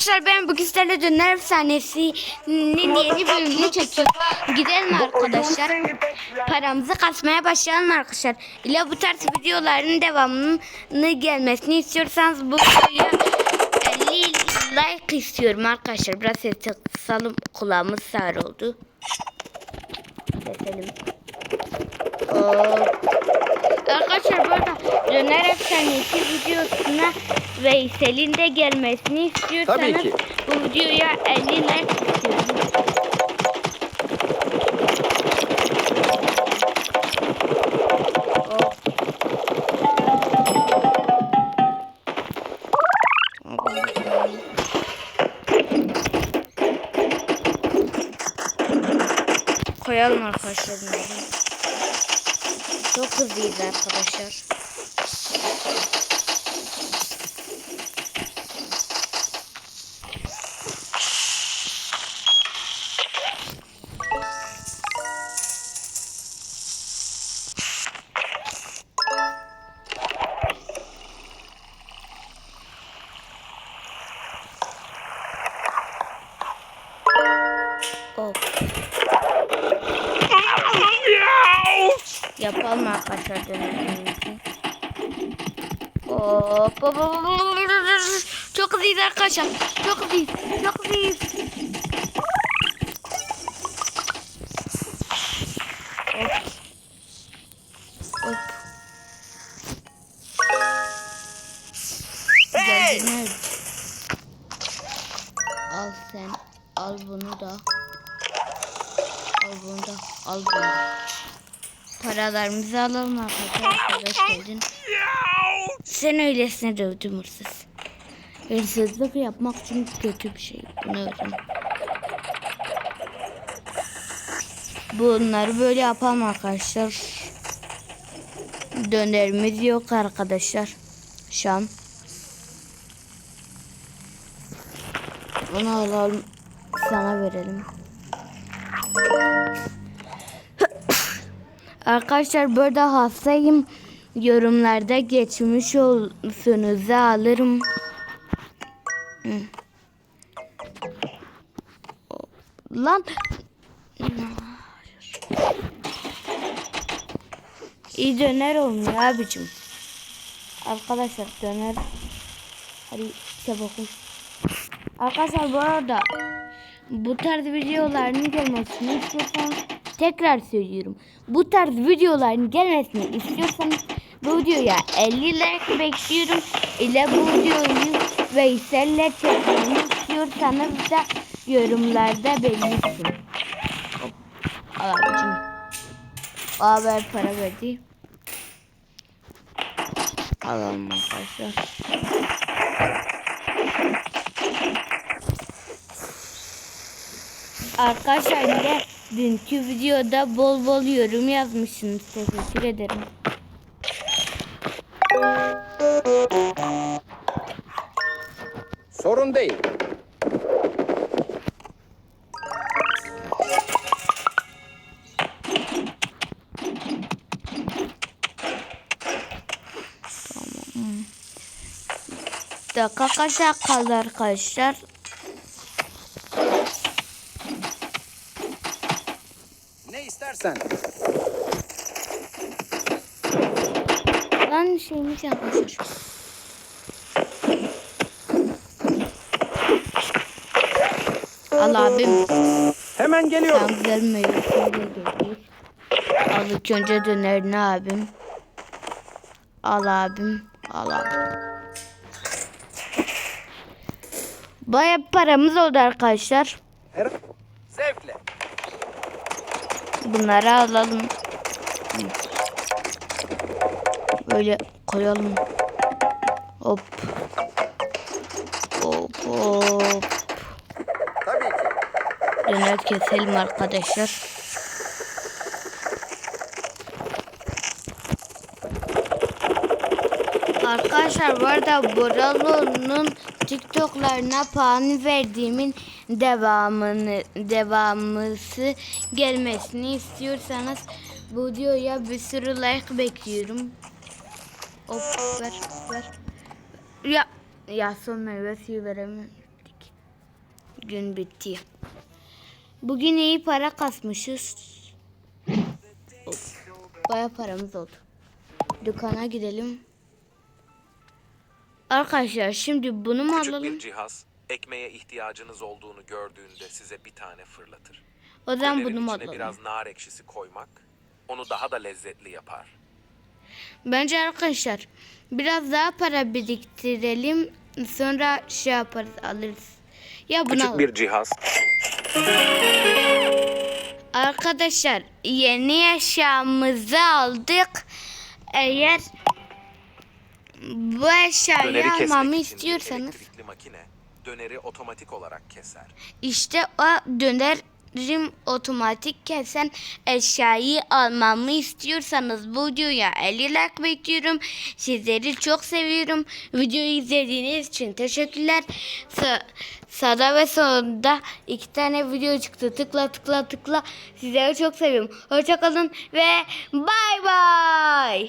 Arkadaşlar ben bugün sizlerle Döner Efsanesi'nin yeni bölümünü çekiyorum. Gidelim arkadaşlar. Paramızı kasmaya başlayalım arkadaşlar. İle bu tarz videoların devamının gelmesini istiyorsanız bu videoya 50 like istiyorum arkadaşlar. Biraz ses kısalım. Kulağımız sağır oldu. Keselim. Arkadaşlar bu Döner Efsanesi videosuna Veysel'in de gelmesini istiyorsanız Tabii ki. bu videoya 50 like istiyorum. Koyalım arkadaşlar. Çok hızlıyız arkadaşlar. Hop. Yapalım arkadaşlar dönemimizi. Hop hop hop. Çok hızlıyız arkadaşlar. Çok hızlıyız. Çok hızlıyız. Hop. Hop. Geldin Al sen. Al bunu da. Al bunu da. Al bunu. Paralarımızı alalım arkadaşlar. Hoş geldin. Sen öylesine dövdüm hırsız. Hırsızlık yapmak için kötü bir şey. Bunu öğren. Bunları böyle yapalım arkadaşlar. Dönerimiz yok arkadaşlar. Şam. Bunu alalım. Sana verelim. Arkadaşlar burada hastayım. Yorumlarda geçmiş olsunuzu alırım. Lan. İyi döner olmuyor abicim. Arkadaşlar döner. Hadi çabuk. Arkadaşlar bu arada bu tarz videoların gelmesini istiyorsanız tekrar söylüyorum. Bu tarz videoların gelmesini istiyorsanız bu videoya 50 like bekliyorum. İle bu videoyu Veysel'le çekmemi istiyorsanız da yorumlarda belirtin. Hop. Al abicim. O haber para verdi. Alalım arkadaşlar. Arkadaşlar bir dünkü videoda bol bol yorum yazmışsınız. Teşekkür ederim. Sorun değil. Dakika kaça kaldı arkadaşlar? Ne istersen. Lan şeyimiz yapmışlar. Al abim. Hemen geliyorum. Sen getir. Al ilk önce dönerini abim. Al abim. Al abim. Baya paramız oldu arkadaşlar. Zevkle. Bunları alalım. Böyle koyalım. Hop. Hop hop. Tabii ki. Döner keselim arkadaşlar. Arkadaşlar bu arada Boralo'nun TikTok'larına puan verdiğimin devamını devamısı gelmesini istiyorsanız bu videoya bir sürü like bekliyorum. Hop ver ver. Ya ya son meyve suyu. Gün bitti. Bugün iyi para kasmışız. Baya paramız oldu. Dükkana gidelim. Arkadaşlar şimdi bunu mu Küçük alalım? bir cihaz ekmeğe ihtiyacınız olduğunu gördüğünde size bir tane fırlatır. O zaman Dönerin bunu mu içine alalım? biraz nar ekşisi koymak onu daha da lezzetli yapar. Bence arkadaşlar biraz daha para biriktirelim. Sonra şey yaparız alırız. Ya bunu Küçük bir cihaz Arkadaşlar yeni eşyamızı aldık. Eğer bu eşyayı döneri kesmek almamı için istiyorsanız elektrikli makine döneri otomatik olarak keser. işte o dönerim otomatik kesen eşyayı almamı istiyorsanız bu videoya 50 like bekliyorum. Sizleri çok seviyorum. Videoyu izlediğiniz için teşekkürler. Sa- sağda ve solda iki tane video çıktı. Tıkla tıkla tıkla. Sizleri çok seviyorum. Hoşçakalın ve bay bay.